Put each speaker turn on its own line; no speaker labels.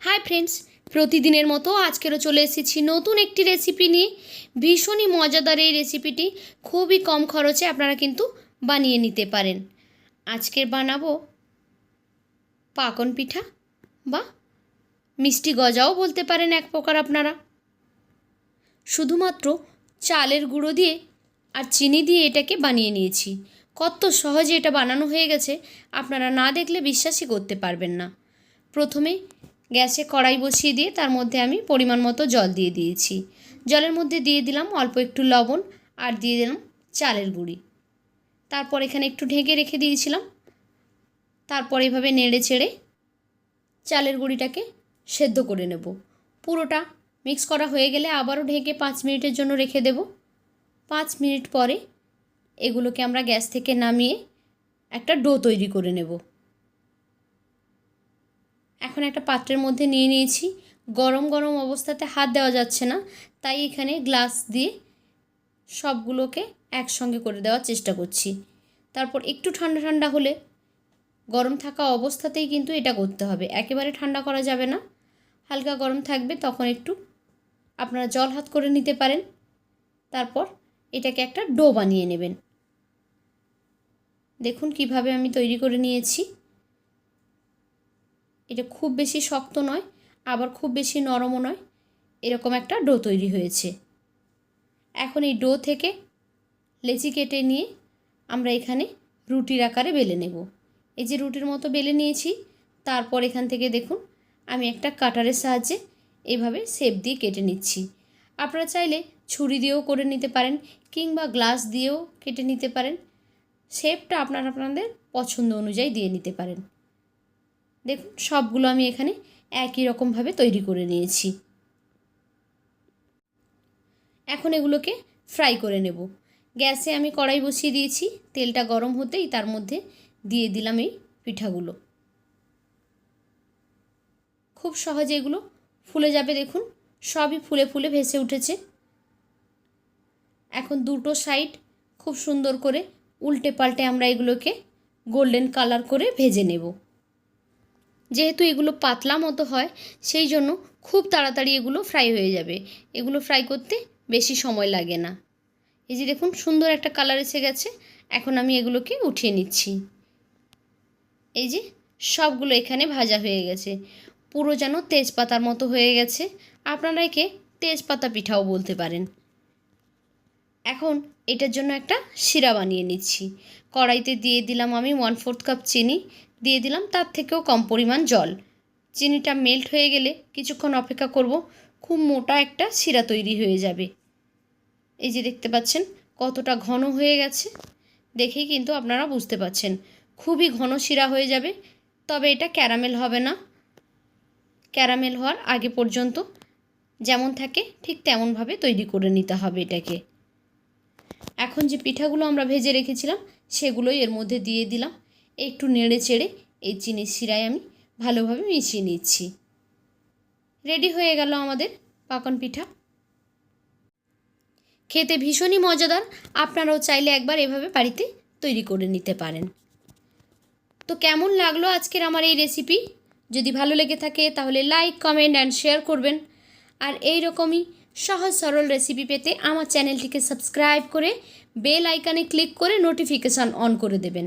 Hi friends প্রতিদিনের মতো আজকেরও চলে এসেছি নতুন একটি রেসিপি নিয়ে। ভীষণই মজাদার এই রেসিপিটি খুবই কম খরচে আপনারা কিন্তু বানিয়ে নিতে পারেন। আজকের বানাবো পাকন পিঠা বা মিষ্টি গজাও বলতে পারেন এক প্রকার আপনারা। শুধুমাত্র চালের গুঁড়ো দিয়ে আর চিনি দিয়ে এটাকে বানিয়ে নিয়েছি। কত সহজে এটা বানানো হয়ে গেছে, আপনারা না দেখলে বিশ্বাসই করতে পারবেন না। প্রথমে গ্যাসে কড়াই বসিয়ে দিয়ে তার মধ্যে আমি পরিমাণ মতো জল দিয়ে দিয়েছি। জলের মধ্যে দিয়ে দিলাম অল্প একটু লবণ আর দিয়ে দিলাম চালের গুঁড়ি। তারপর এখানে একটু ঢেকে রেখে দিয়েছিলাম। তারপর এভাবে নেড়ে চেড়ে চালের গুঁড়িটাকে সেদ্ধ করে নেব। পুরোটা মিক্স করা হয়ে গেলে আবারও ঢেকে পাঁচ মিনিটের জন্য রেখে দেব। পাঁচ মিনিট পরে এগুলোকে আমরা গ্যাস থেকে নামিয়ে একটা ডো তৈরি করে নেব। এখন একটা পাত্রের মধ্যে নিয়ে নিয়েছি। গরম গরম অবস্থাতে হাত দেওয়া যাচ্ছে না। তাই এখানে গ্লাস দিয়ে সবগুলোকে একসঙ্গে করে দেওয়ার চেষ্টা করছি। তারপর একটু ঠান্ডা ঠান্ডা হলে গরম থাকা অবস্থাতেই কিন্তু এটা করতে হবে। একেবারে ঠান্ডা করা যাবে না। হালকা গরম থাকবে, তখন একটু আপনারা জল হাত করে নিতে পারেন। তারপর এটাকে একটা ডো বানিয়ে নেবেন। দেখুন কীভাবে আমি তৈরি করে নিয়েছি। এটা খুব বেশি শক্ত নয়, আবার খুব বেশি নরমও নয়। এরকম একটা ডো তৈরি হয়েছে। এখন এই ডো থেকে লেচি কেটে নিয়ে আমরা এখানে রুটির আকারে বেলে নেব। এই যে রুটির মতো বেলে নিয়েছি, তারপর এখান থেকে দেখুন, আমি একটা কাটারের সাহায্যে এভাবে শেপ দিয়ে কেটে নিচ্ছি। আপনারা চাইলে ছুরি দিয়েও করে নিতে পারেন, কিংবা গ্লাস দিয়েও কেটে নিতে পারেন। শেপটা আপনারা আপনাদের পছন্দ অনুযায়ী দিয়ে নিতে পারেন। দেখুন, সবগুলো আমি এখানে একই রকমভাবে তৈরি করে নিয়েছি। এখন এগুলোকে ফ্রাই করে নেব। গ্যাসে আমি কড়াই বসিয়ে দিয়েছি, তেলটা গরম হতেই তার মধ্যে দিয়ে দিলাম এই পিঠাগুলো। খুব সহজে এগুলো ফুলে যাবে, দেখুন, সবই ফুলে ফুলে ভেসে উঠেছে। এখন দুটো সাইড খুব সুন্দর করে উল্টে পাল্টে আমরা এগুলোকে গোল্ডেন কালার করে ভেজে নেব। যেহেতু এগুলো পাতলা মতো হয়, সেই জন্য খুব তাড়াতাড়ি এগুলো ফ্রাই হয়ে যাবে। এগুলো ফ্রাই করতে বেশি সময় লাগে না। এই যে দেখুন, সুন্দর একটা কালার এসে গেছে। এখন আমি এগুলোকে উঠিয়ে নিচ্ছি। এই যে সবগুলো এখানে ভাজা হয়ে গেছে। পুরো যেন তেজপাতার মতো হয়ে গেছে। আপনারা একে তেজপাতা পিঠাও বলতে পারেন। এখন এটার জন্য একটা শিরা বানিয়ে নিচ্ছি। কড়াইতে দিয়ে দিলাম আমি ওয়ান ফোর্থ কাপ চিনি। দিয়ে দিলাম, তার থেকেও কম পরিমাণ জল। চিনিটা মেল্ট হয়ে গেলে কিছুক্ষণ অপেক্ষা করব, খুব মোটা একটা শিরা তৈরি হয়ে যাবে। এই যে দেখতে পাচ্ছেন, কতটা ঘন হয়ে গেছে। দেখেই কিন্তু আপনারা বুঝতে পাচ্ছেন খুবই ঘন শিরা হয়ে যাবে, তবে এটা ক্যারামেল হবে না। ক্যারামেল হওয়ার আগে পর্যন্ত যেমন থাকে, ঠিক তেমনভাবে তৈরি করে নিতে হবে এটাকে। এখন যে পিঠাগুলো আমরা ভেজে রেখেছিলাম, সেগুলোই এর মধ্যে দিয়ে দিলাম। একটু নেড়ে চেড়ে এই চিনির শিরায় আমি ভালোভাবে মিশিয়ে নিচ্ছি। রেডি হয়ে গেল আমাদের পাকন পিঠা। খেতে ভীষণই মজাদার, আপনারাও চাইলে একবার এভাবে বাড়িতে তৈরি করে নিতে পারেন। তো কেমন লাগল আজকের আমার এই রেসিপি যদি ভালো লেগে থাকে তাহলে লাইক কমেন্ট অ্যান্ড শেয়ার করবেন। আর এই রকমই সহজ সরল রেসিপি পেতে আমার চ্যানেলটিকে সাবস্ক্রাইব করে বেল আইকানে ক্লিক করে নোটিফিকেশান অন করে দেবেন।